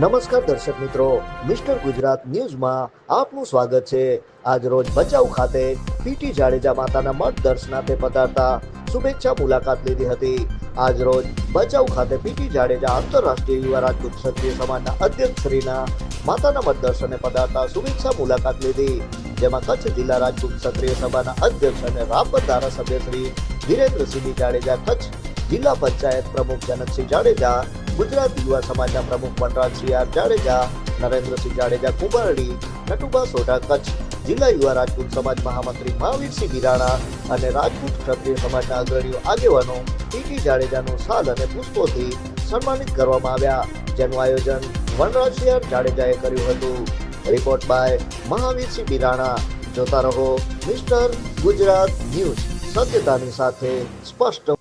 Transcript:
નમસ્કાર દર્શક મિત્રો, મિસ્ટર ગુજરાત ન્યૂઝમાં આપનું સ્વાગત છે. આજ રોજ ભચાઉ ખાતે પીટી જાડેજા માતાના મઠ દર્શનાર્થે પધારતા શુભેચ્છા મુલાકાત લીધી હતી. આજ રોજ ભચાઉ ખાતે પીટી જાડેજા આંતરરાષ્ટ્રીય યુવા રાજપૂત ક્ષત્રિય સમાજના અધ્યક્ષ શ્રીના માતાના મઠ દર્શને પધારતા શુભેચ્છા મુલાકાત લીધી. જેમાં કચ્છ જિલ્લા રાજપૂત ક્ષત્રિય સભાના અધ્યક્ષ અને રાપર ધારાસભ્ય શ્રી વિરેન્દ્રસિંહ જાડેજા, કચ્છ જિલ્લા પંચાયત પ્રમુખ જનકસિંહ જાડેજા ગુજરાત યુવા સમાજના પ્રમુખ વનરાજસિંહ આર જાડેજા, નરેન્દ્રસિંહ જાડેજા કુંભારડી, નટુબા સોઢા કચ્છ, જિલ્લા યુવા રાજપૂત સમાજ મહામંત્રી મહાવીરસિંહ બિરાણા અને રાજપૂત ક્ષત્રિય સમાજના અગ્રણીઓ આગેવાનો ટીટી જાડેજાનું સાલ અને પુષ્પોથી સન્માનિત કરવામાં આવ્યા. જેનું આયોજન વનરાજસિંહ જાડેજાએ કર્યું હતું. રિપોર્ટ બાય મહાવીરસિંહ બિરાણા જોતા રહો મિસ્ટર ગુજરાત ન્યૂઝ. સત્યતાની સાથે સ્પષ્ટ